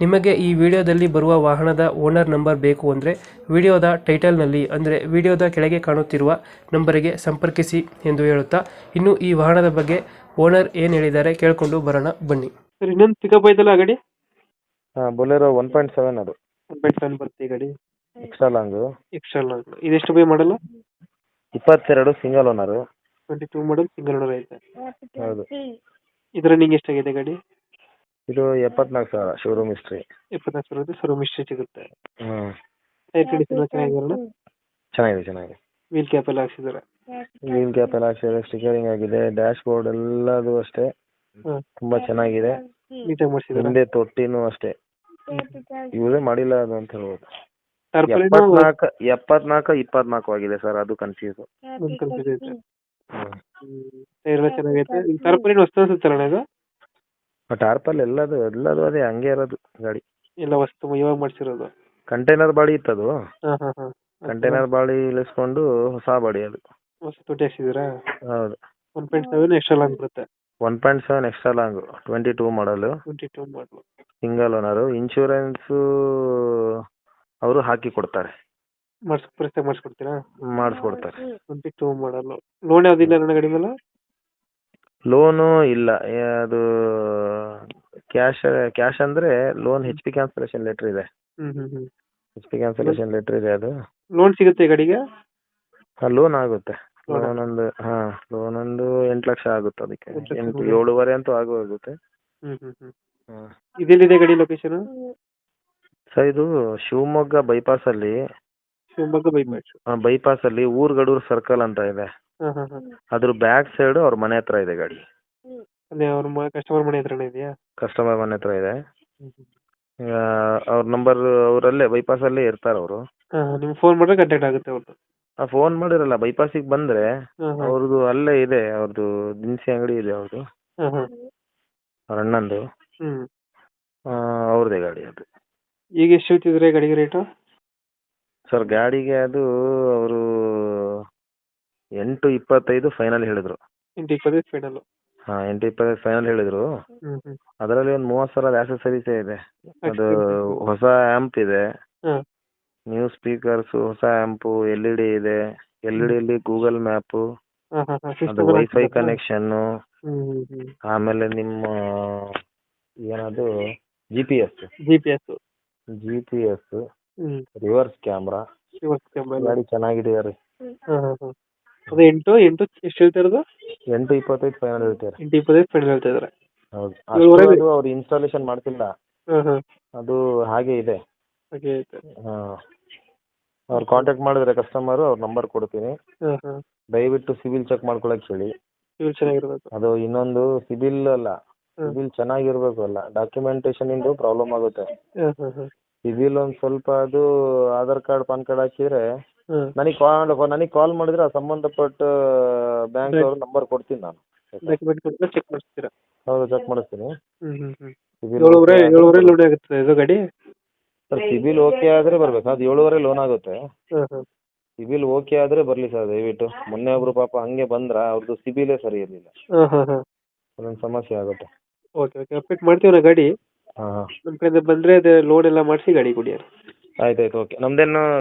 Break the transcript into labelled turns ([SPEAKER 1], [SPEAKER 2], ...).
[SPEAKER 1] ನಿಮಗೆ ಈ ವಿಡಿಯೋದಲ್ಲಿ ಬರುವ ವಾಹನದ ಓನರ್ ನಂಬರ್ ಬೇಕು ಅಂದರೆ ವಿಡಿಯೋದ ಟೈಟಲ್ನಲ್ಲಿ ಅಂದರೆ ವಿಡಿಯೋದ ಕೆಳಗೆ ಕಾಣುತ್ತಿರುವ ನಂಬರಿಗೆ ಸಂಪರ್ಕಿಸಿ ಎಂದು ಹೇಳುತ್ತಾ ಇನ್ನು ಈ ವಾಹನದ ಬಗ್ಗೆ ಓನರ್ ಏನು ಹೇಳಿದ್ದಾರೆ ಕೇಳಿಕೊಂಡು ಬರೋಣ ಬನ್ನಿ. ಸರ್ ಇನ್ನೊಂದು ಪಿಕಪ್ ಐತಲ್ಲ ಗಾಡಿ?
[SPEAKER 2] ಹಾಂ ಬೊಲೆರೋ ಒನ್ ಪಾಯಿಂಟ್ ಸೆವೆನ್ ಅದು.
[SPEAKER 1] ಪೆಂಟ್ರನ್ ಬರ್ತೀವಿ ಗಾಡಿ?
[SPEAKER 2] ಎಕ್ಸ್ಟ್ರಾ ಲಾಂಗ್
[SPEAKER 1] ಎಕ್ಸ್ಟ್ರಾ ಇದೆಷ್ಟು ಬೈ ಮಾಡಲ್ಲ
[SPEAKER 2] ಇಪ್ಪತ್ತೆರಡು single owner
[SPEAKER 1] twenty two model single owner ಐತೆ.
[SPEAKER 2] ಹೌದು.
[SPEAKER 1] ಇದರ ನಿಂಗೆ ಎಷ್ಟಾಗಿದೆ ಗಾಡಿ?
[SPEAKER 2] ಇದು ಎಪ್ಪತ್ನಾಲ್ಕು ಸಾವಿರ ಶೋರೂಮ್ ಹಿಸ್ಟ್ರಿ
[SPEAKER 1] ಇಪ್ಪತ್ನಾಲ್ಕು ಸಾವಿರ ರೂಪಾಯಿ ಹಿಸ್ಟ್ರಿ ಸಿಗುತ್ತೆ.
[SPEAKER 2] ಹ್ಞೂ
[SPEAKER 1] ಟೈರ್ ಕಂಡೀಷನ್ ಚೆನ್ನಾಗಿದಾರಲ್ಲ
[SPEAKER 2] ಚೆನ್ನಾಗಿದೆ ಚೆನ್ನಾಗಿದೆ.
[SPEAKER 1] ವೀಲ್ ಕ್ಯಾಪ್ ಎಲ್ಲ ಹಾಕ್ಸಿದ್ದಾರೆ
[SPEAKER 2] ವೀಲ್ ಕ್ಯಾಪ್ ಎಲ್ಲ ಹಾಕ್ಸಿದೆ ಸ್ಟಿಕರಿಂಗ್ ಆಗಿದೆ ಡ್ಯಾಶ್ ಬೋರ್ಡ್ ಎಲ್ಲದು ಅಷ್ಟೇ.
[SPEAKER 1] ಹ್ಮ್.
[SPEAKER 2] ತುಂಬ ಚೆನ್ನಾಗಿದೆ.
[SPEAKER 1] ನೀಟಾಗಿ ಮಾಡಿಸಿದ್ದಾರೆ
[SPEAKER 2] ಹಿಂದೆ ತೊಟ್ಟಿನೂ ಅಷ್ಟೇ. ಇವರೇ ಮಾಡಿಲ್ಲ ಅದು ಅಂತ ಹೇಳ್ಬೋದು. ಎಪ್ಪತ್ನಾಲ್ಕು ಎಪ್ಪತ್ನಾಲ್ಕು ಇಪ್ಪತ್ನಾಲ್ಕು ಆಗಿದೆ ಸರ್ ಅದು ಕನ್ಫ್ಯೂಸು ಹ್ಮ್.
[SPEAKER 1] ಟೈರ್ ಎಲ್ಲ ಚೆನ್ನಾಗೈತೆ. ಟಾರ್ಪಲ್ ವಸ್ತು ಅನ್ಸುತ್ತಲ್ಲ ಇದು?
[SPEAKER 2] ಟಾರ್ಪಲ್ ಎಲ್ಲದು ಎಲ್ಲದು ಅದೇ ಹಂಗೆ ಇರೋದು ಗಾಡಿ.
[SPEAKER 1] ಎಲ್ಲ ವಸ್ತು ಇವಾಗ ಮಾಡಿಸಿರೋದು.
[SPEAKER 2] ಕಂಟೈನರ್ ಬಾಡಿ ಇತ್ತದು
[SPEAKER 1] ಅದು. ಹಾ ಹಾ
[SPEAKER 2] ಕಂಟೈನರ್ ಬಾಡಿ ಇಳಿಸ್ಕೊಂಡು ಹೊಸ ಬಾಡಿ ಅದು.
[SPEAKER 1] ಹೊಸ ಹಾಕ್ಸಿದ್ದೀರಾ?
[SPEAKER 2] ಹೌದು.
[SPEAKER 1] One point seven extra long ಬರುತ್ತೆ.
[SPEAKER 2] One point seven extra long twenty two ಮಾಡಲು
[SPEAKER 1] ಟ್ವೆಂಟಿ ಟೂ ಮಾಡಲು
[SPEAKER 2] ಸಿಂಗಲ್ ಓನರು ಇನ್ಶೂರೆನ್ಸು ಅವರು ಹಾಕಿ ಕೊಡ್ತಾರೆ.
[SPEAKER 1] ಮಾಡಿಸ್ ಪರಿಸ್ಥಿತಿ ಮಾಡಿಸ್ಕೊಡ್ತೀರಾ?
[SPEAKER 2] ಮಾಡಿಸ್ಕೊಡ್ತಾರೆ.
[SPEAKER 1] ಟ್ವೆಂಟಿ ಟೂ ಮಾಡಲು ಲೋನ್ ಯಾವ್ದಿಲ್ಲ ನನ್ನ ಗಾಡಿ ಮೇಲೆ?
[SPEAKER 2] ಲೋನು ಇಲ್ಲ. ಅದು ಕ್ಯಾಶ್ ಕ್ಯಾಶ್ ಅಂದ್ರೆ loan H P cancellation letter ಇದೆ.
[SPEAKER 1] Hmm hmm hmm.
[SPEAKER 2] H P cancellation letter ಇದೆ ಅದು.
[SPEAKER 1] ಲೋನ್ ಸಿಗುತ್ತೆ ಗಾಡಿಗೆ
[SPEAKER 2] ಲೋನ್ ಆಗುತ್ತೆ
[SPEAKER 1] Loan
[SPEAKER 2] ಲೋನ್ ಒಂದು ಹಾ ಲೋನ್ ಒಂದು ಎಂಟು ಲಕ್ಷ ಆಗುತ್ತೆ ಅದಕ್ಕೆ.
[SPEAKER 1] ಎಂಟ್ ಲಕ್ಷ
[SPEAKER 2] ಎಂಟು
[SPEAKER 1] loan.
[SPEAKER 2] ಏಳುವರೆ ಅಂತೂ ಆಗು ಆಗುತ್ತೆ
[SPEAKER 1] ಹ್ಮ್ ಹ್ಮ್ ಹ್ಮ್.
[SPEAKER 2] ಹಾಂ.
[SPEAKER 1] ಇದೆಲ್ಲಿದೆ ಗಾಡಿ ಲೊಕೇಶನ್
[SPEAKER 2] ಸರ್ ಇದು ಶಿವಮೊಗ್ಗ ಬೈಪಾಸಲ್ಲಿ
[SPEAKER 1] ಶಿವಮೊಗ್ಗ ಬೈಪಾಸ್
[SPEAKER 2] ಬೈಪಾಸಲ್ಲಿ ಊರ್ಗಡೂರು ಸರ್ಕಲ್ ಅಂತ ಇದೆ.
[SPEAKER 1] ಹಾ ಹಾ ಹಾ
[SPEAKER 2] ಅದ್ರ ಬ್ಯಾಕ್ ಸೈಡ್ ಅವ್ರ ಮನೆ ಹತ್ರ ಇದೆ ಗಾಡಿ.
[SPEAKER 1] ಅದೇ ಅವ್ರ ಕಸ್ಟಮರ್ ಮನೆ ಹತ್ರನೇ ಇದೆಯಾ?
[SPEAKER 2] ಕಸ್ಟಮರ್ ಮನೆ ಹತ್ರ ಇದೆ. ಅವ್ರ ನಂಬರ್ ಅವರಲ್ಲೇ ಬೈಪಾಸಲ್ಲೇ ಇರ್ತಾರೆ ಅವರು.
[SPEAKER 1] ಹಾ ನಿಮ್ಗೆ ಫೋನ್ ಮಾಡಿದ್ರೆ ಕಾಂಟ್ಯಾಕ್ಟ್ ಆಗುತ್ತೆ ಅವ್ರದ್ದು.
[SPEAKER 2] ಫೋನ್ ಮಾಡಿರಲ್ಲ ಬೈಪಾಸಿಗೆ ಬಂದರೆ
[SPEAKER 1] ಬಂದ್ರೆ ಹಾ
[SPEAKER 2] ಅವ್ರದ್ದು ಅಲ್ಲೇ ಇದೆ ಅವ್ರದ್ದು ದಿನಸಿ ಅಂಗಡಿ ಇದೆ ಅವ್ರದ್ದು.
[SPEAKER 1] ಹಾ ಹಾ
[SPEAKER 2] ಅವ್ರ ಅಣ್ಣಂದು. ಆ, ಅವ್ರದ್ದೇ ಗಾಡಿ ಅದು.
[SPEAKER 1] ಈಗ ಎಷ್ಟು ಹೇಳ್ತಿದ್ರೆ ಗಾಡಿಗೆ ರೇಟು
[SPEAKER 2] ಸರ್ ಗಾಡಿಗೆ ಅದು ಅವರು ಎಂಟು ಇಪ್ಪತ್ತೈದು ಫೈನಲ್ ಹೇಳಿದ್ರು.
[SPEAKER 1] ಎಂಟು ಇಪ್ಪತ್ತೈದು ಫೈನಲ್
[SPEAKER 2] ಹಾಂ ಎಂಟು ಇಪ್ಪತ್ತೈದು ಫೈನಲ್ ಹೇಳಿದ್ರು. ಅದರಲ್ಲಿ ಒಂದು ಮೂವತ್ತು ಸಾವಿರದ ಆಕ್ಸೆಸರೀಸ್ ಇದೆ. ಅದು ಹೊಸ ಆ್ಯಂಪ್ ಇದೆ. ನ್ಯೂ ಸ್ಪೀಕರ್ಸ್ ಹೊಸ ಆ್ಯಂಪು ಎಲ್ ಇ ಡಿ ಇದೆ. ಎಲ್ ಇ ಡಿಯಲ್ಲಿ ಗೂಗಲ್ ಮ್ಯಾಪು ಅದು ವೈಫೈ ಕನೆಕ್ಷನ್ನು ಆಮೇಲೆ ನಿಮ್ಮ ಏನದು G P S
[SPEAKER 1] G P S
[SPEAKER 2] G P S reverse camera ಗಾಡಿ ರೀ?
[SPEAKER 1] ಅದೇ ಎಂಟು ಎಂಟು ಎಷ್ಟು ಹೇಳ್ತಾ ಇರೋದು?
[SPEAKER 2] ಎಂಟು ಇಪ್ಪತ್ತೈದು ಫೈನಲ್ ಹೇಳ್ತಾರೆ
[SPEAKER 1] ಎಂಟು ಇಪ್ಪತ್ತೈದು ಫೈನಲ್ ಹೇಳ್ತಾ ಇದ್ದಾರೆ.
[SPEAKER 2] ಹೌದು. ಅವ್ರು ಇನ್ಸ್ಟಾಲೇಷನ್ ಮಾಡ್ತಿಲ್ಲ.
[SPEAKER 1] ಹಾಂ ಹಾಂ.
[SPEAKER 2] ಅದು ಹಾಗೆ ಇದೆ.
[SPEAKER 1] ಹಾಗೆ
[SPEAKER 2] ಹಾಂ. ಅವ್ರು ಕಾಂಟ್ಯಾಕ್ಟ್ ಮಾಡಿದ್ರೆ ಕಸ್ಟಮರ್ ಅವ್ರ ನಂಬರ್ ಕೊಡ್ತೀನಿ.
[SPEAKER 1] ಹಾಂ ಹಾಂ.
[SPEAKER 2] ದಯವಿಟ್ಟು ಸಿಬಿಲ್ ಚೆಕ್ ಮಾಡ್ಕೊಳಕ್ ಹೇಳಿ.
[SPEAKER 1] ಇವ್ರು ಚೆನ್ನಾಗಿರ್ಬೇಕು.
[SPEAKER 2] ಅದು ಇನ್ನೊಂದು ಸಿಬಿಲ್ ಅಲ್ಲ.
[SPEAKER 1] ಹ್ಮ್.
[SPEAKER 2] ಸಿಬಿಲ್ ಚೆನ್ನಾಗಿರ್ಬೇಕು ಅಲ್ಲ. ಡಾಕ್ಯುಮೆಂಟೇಶನ್ ಇಂದು ಪ್ರಾಬ್ಲಮ್ ಆಗುತ್ತೆ.
[SPEAKER 1] ಹಾಂ ಹಾಂ ಹಾಂ.
[SPEAKER 2] ಸಿಬಿಲ್ ಒಂದ್ ಸ್ವಲ್ಪ ಅದು ಆಧಾರ್ ಕಾರ್ಡ್ ಪಾನ್ ಕಾರ್ಡ್ ಹಾಕಿದ್ರೆ ನನಗೆ ಕಾಲ್ ನನಗೆ ಕಾಲ್ ಮಾಡಿದ್ರೆ ಆ ಸಂಬಂಧಪಟ್ಟ ಬ್ಯಾಂಕ್ ಅವ್ರ ನಂಬರ್ ಕೊಡ್ತೀನಿ ನಾನು.
[SPEAKER 1] ಡಾಕ್ಯುಮೆಂಟ್ ಕೊಟ್ಟರೆ ಚೆಕ್ ಮಾಡಿಸ್ತೀರಾ?
[SPEAKER 2] ಹೌದು ಚೆಕ್ ಮಾಡಿಸ್ತೀನಿ.
[SPEAKER 1] ಏಳುವರೆ ಏಳುವರೆ ಲೋಡ್ ಆಗುತ್ತೆ ಇದು ಗಾಡಿ?
[SPEAKER 2] ಸರ್ ಸಿಬಿಲ್ ಓಕೆ ಆದ್ರೆ ಬರ್ಬೇಕು. ಅದು ಏಳುವರೆ ಲೋನ್ ಆಗುತ್ತೆ. ಸಿಬಿಲ್ ಓಕೆ ಆದ್ರೆ ಬರಲಿ ಸರ್ ದಯವಿಟ್ಟು. ಮೊನ್ನೆ ಒಬ್ರು ಪಾಪ ಹಂಗೆ ಬಂದ್ರ ಅವ್ರದ್ದು ಸಿಬಿಲೇ ಸರಿ ಇರಲಿಲ್ಲ. ಒಂದೊಂದು ಸಮಸ್ಯೆ ಆಗುತ್ತೆ.
[SPEAKER 1] ಓಕೆ ಓಕೆ ಅಪ್ಡೇಟ್ ಮಾಡ್ತೀವಿ ನಾ ಗಾಡಿ.
[SPEAKER 2] ಹಾಂ
[SPEAKER 1] ನಮ್ಮ ಕಡೆಯಿಂದ ಬಂದರೆ ಅದು ಲೋಡ್ ಎಲ್ಲ ಮಾಡಿಸಿ ಗಾಡಿ ಕೊಡಿ
[SPEAKER 2] ಆಯ್ತು ಆಯ್ತು. ಓಕೆ ನಮ್ದೇನು